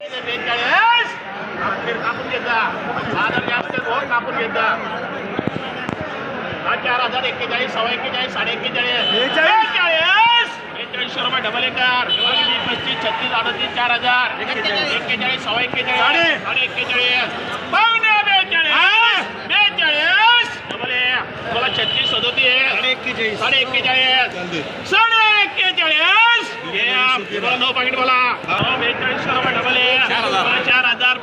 बेचाळीस कापून हो हा चार हज़ार एक्केचाळीस सव्वा एक्केचाळीस साडे एक्केचाळीस डबल एकर पस्तीस छत्तीस चार हज़ार एक्केचाळीस सव्वा एक्केचाळीस साडे एक्केचाळीस पावणे बेचाळीस बेचाळीस डबल छत्तीस सदोतीस साडे एक्केचाळीस साडे एक्केचाळीस हे बोला हो, बेचाळीसशे रुपये डबल एक मला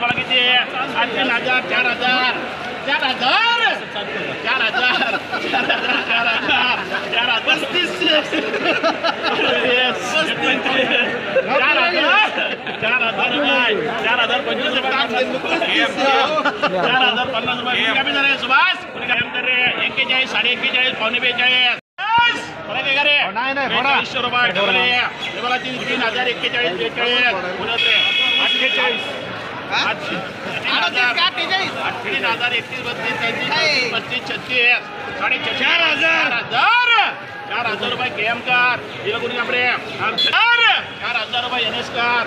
तीन हजार चार हजार चार हजार चार हजार चार हजार चार हजार चार हजार पस्तीस चार हजार चार हजार नाही. चार हजार पंचवीस रुपये चार हजार पन्नास रुपये कमी झाले सुभाष कुणी काय कर रे एक्केचाळीस साडे एक्केचाळीस पावणे बेचाळीस मला काय करे नाही, नाही, थोडा. बेचाळीसशे रुपये डबल ए. हे मला तीन तीन हजार एक्केचाळीस बेचाळीस हजार तीन हजार एकतीस बत्तीस तेहतीस चौतीस, पस्तीस छत्तीस साडे चार हजार हजार चार हजार रुपये केएम कार हिरो कोणी आपले चार चार हजार रुपये एन एस कार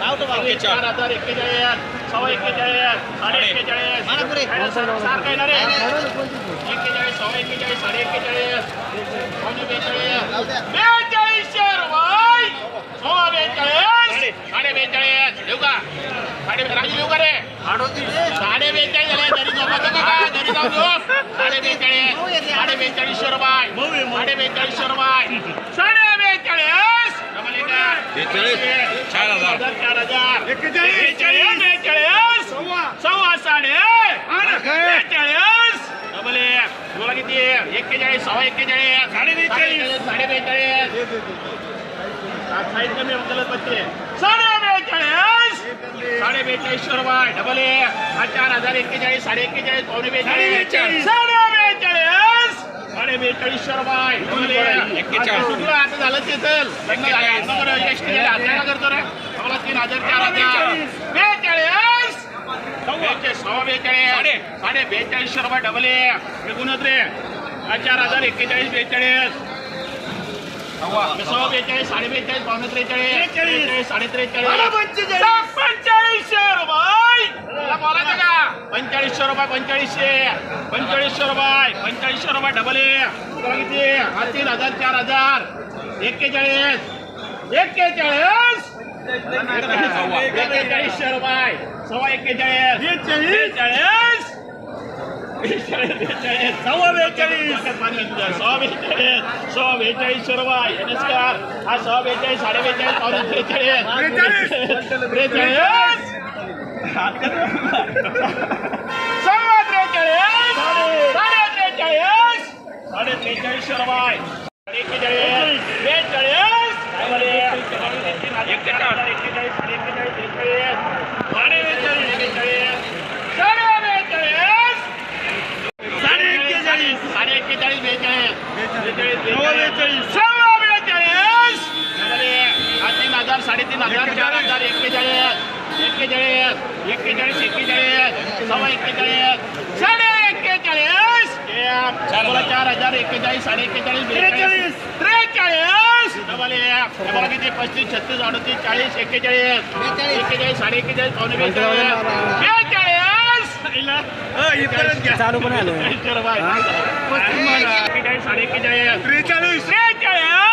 चार हजार एक्केचाळीस सव्वा एक्केचाळीस साडे एक्केचाळीस सारखं येणार रे एक्केचाळीस सव्वा एक्केचाळीस साडे एक्केचाळीस पावणे बेचाळीस बेचाळीसशे रुपये सव्वा बेचाळीस साडे बेचाळीस देऊ का? साडे राजू देऊ का रे? साडे बेचाळीस झाले घरी झोपायचं का? काय? घरी जाऊन झोप साडे बेचाळीस साडे बेचाळीसशे रुपये साडे बेचाळीसशे रुपये साडे बेचाळीस. बेचाळीस. चार हजार. चार हजार. बेचाळीस बेचाळीस. सव्वा. साडे. बेचाळीस. डबल एक. बोला किती? एक्केचाळीस सव्वा एक्केचाळीस साडे बेचाळीस साडे बेचाळीस. साईड कमी आहे, चलत बसते. साडे बेचाळीस. साडे बेचाळीसशे रुपये. डबल ए हा चार हजार एक्केचाळीस साडे एक्केचाळीस पावणे बेचाळीस. साडे बेचाळीस. साडे बेचाळीसशे रुपये. Double A. आता सुटलं, आता झालं ते चल करतो रे आम्हाला तीन हजार चार हजार. बेचाळीस. बेचाळीस. सव्वा बेचाळीस. साडे. बेचाळीसशे रुपये डबल ए निघून रे हा चार हजार एक्केचाळीस बेचाळीस. सव्वा बेचाळीस साडे बेचाळीस पावणे त्रेचाळीस त्रेचाळीस साडे त्रेचाळीस पंचेचाळीसशे रुपये. का? पंचेचाळीसशे रुपये पंचेचाळीसशे. पंचेचाळीसशे रुपये पंचेचाळीसशे रुपये डबल किती? हा तीन हजार चार हजार. एक्केचाळीस. एक्केचाळीस. एक्केचाळीसशे रुपये. सव्वा एक्केचाळीस. बेचाळीस सव्वा बेचाळीस सव्वा बेचाळीस सव्वा बेचाळीसशे रुपये नमस्कार हा सव्वा बेचाळीस साडे बेचाळीस पावणे त्रेचाळीस त्रेचाळीस सव्वा त्रेचाळीस साडे त्रेचाळीस साडे त्रेचाळीसशे रुपये एक्केचाळीस बेचाळीस एक्केचाळीस साडे एक्केचाळीस बेचाळीस साडे बेचाळीस बेचाळीस साडे बेचाळीस साडे एक्केचाळीस साडे एक्केचाळीस बेचाळीस बेचाळीस बेचाळीस सव्वा बेचाळीस हा तीन हज़ार साडेतीन हज़ार एक्केचाळीस एक्केचाळीस एक्केचाळीस एक्केचाळीस सव्वा एक्केचाळीस साडे एक्केचाळीस चार हज़ार एक्केचाळीस साडे एक्केचाळीस बेचाळीस त्रेचाळीस डबल एक हे किती पस्तीस छत्तीस अडतीस चाळीस एक्केचाळीस एक्केचाळीस साडे एक्केचाळीस पावणे बेचाळीस बेचाळीस चालू पण आलो एक्केचाळीस साडे एक्केचाळीस त्रेचाळीस त्रेचाळीस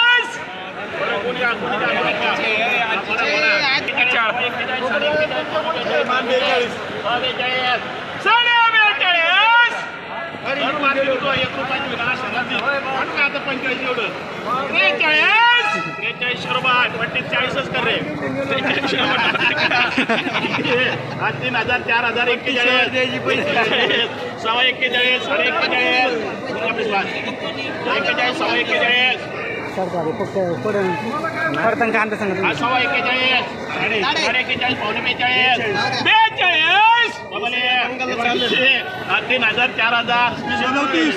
तीन हजार चार हजार एक्केचाळीस. सव्वा एक्केचाळीस साडे एक्केचाळीस. एक्केचाळीस सव्वा एक्केचाळीस. सरकारी पडून पडताना कांदा सांगत हा। सव्वा एक्केचाळीस साडे एक्केचाळीस पावणे बेचाळीस बेचाळीस हा, तीन हज़ार चार हज़ार। सदोतीस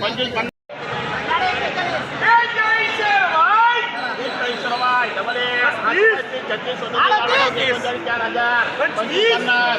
पंचवीस पन्नास. छत्तीस, चार हज़ार। पन्नास।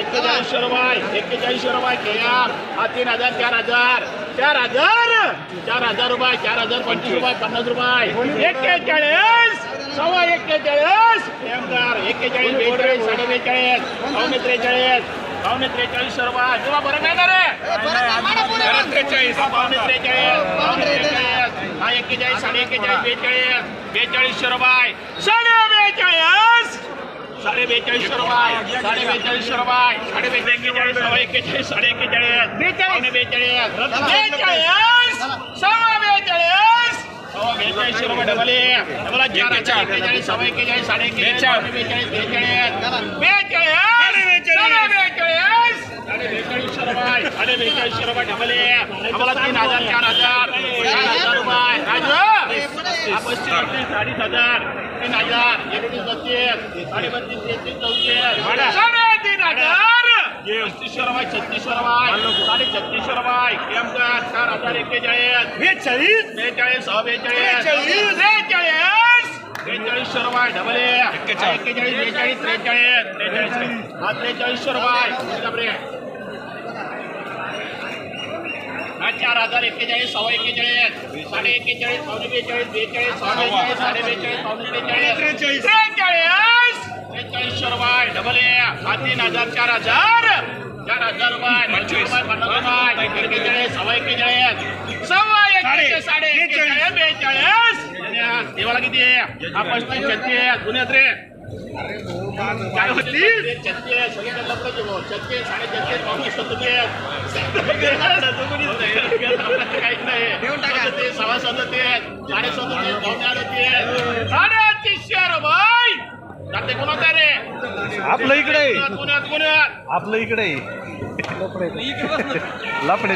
एक्केचाळीसशे रुपये एक्केचाळीसशे रुपये केया हा तीन हज़ार, चार हज़ार चार हज़ार चार हज़ार रुपये, चार हज़ार पंचवीस रुपये, पन्नास रुपये। एक्केचाळीस सव्वा एक्केचाळीस एमदार एक्केचाळीस बेचाळीस साडे बेचाळीस पावणे त्रेचाळीस पावणे त्रेचाळीसशे रुपये तेव्हा बरं नाही ना रे? त्रेचाळीस पावणे त्रेचाळीस पावणे त्रेचाळीस हा एक्केचाळीस साडे एक्केचाळीस बेचाळीस बेचाळीसशे रुपये साडे बेचाळीस रुपये साडे रुपये साडे बेचाळीस सव्वा एक्केचाळीस साडे एक्केचाळीस बेचाळीस बेचाळीस बेचाळीस सव्वा बेचाळीस सव्वा बेचाळीसशे रुपये डबल ए. डबल चार हज़ार सव्वा एक्केचाळीस साडे एक्केचाळीस बेचाळीस बेचाळीस बेचाळीस बेचाळीस साडे रुपये साडे बेचाळीसशे रुपये डबल ए. तीन हज़ार चार हज़ार चार हज़ार रुपये हा पस्तीस बत्तीस अडीच हज़ार तीन हज़ार एकतीस बत्तीस चौतीस तीन हज़ार। चार हज़ार एक्केचाळीस बेचाळीस बेचाळीस सहा बेचाळीस बेचाळीस बेचाळीसशे रुपये डबल एक्केचाळीस बेचाळीस त्रेचाळीस त्रेचाळीस हा त्रेचाळीसशे रुपये चार हजार एक्केचाळीस सव्वा एक्केचाळीस साडे एक्केचाळीस पावणे बेचाळीस बेचाळीस सहा बेचाळीस साडे बेचाळीस पावणे त्रेचाळीस. त्रेचाळीस! त्रेचाळीसशे रुपये डबल ए हा तीन हजार चार हजार. चार हजार रुपये पंचवीस. रुपये एक्केचाळीस सव्वा एक्केचाळीस. सव्वा एक्केचाळीस साडे एक्केचाळीस बेचाळीस. देवाला किती आहे? हा पस्तीस छत्तीस. गुन्ह्यात रे. काय होती सव्वा सतत साडे सतत कोण होता रे आपलं इकडे पुण्यात पुण्यात आपलं इकडे लपडे लपडे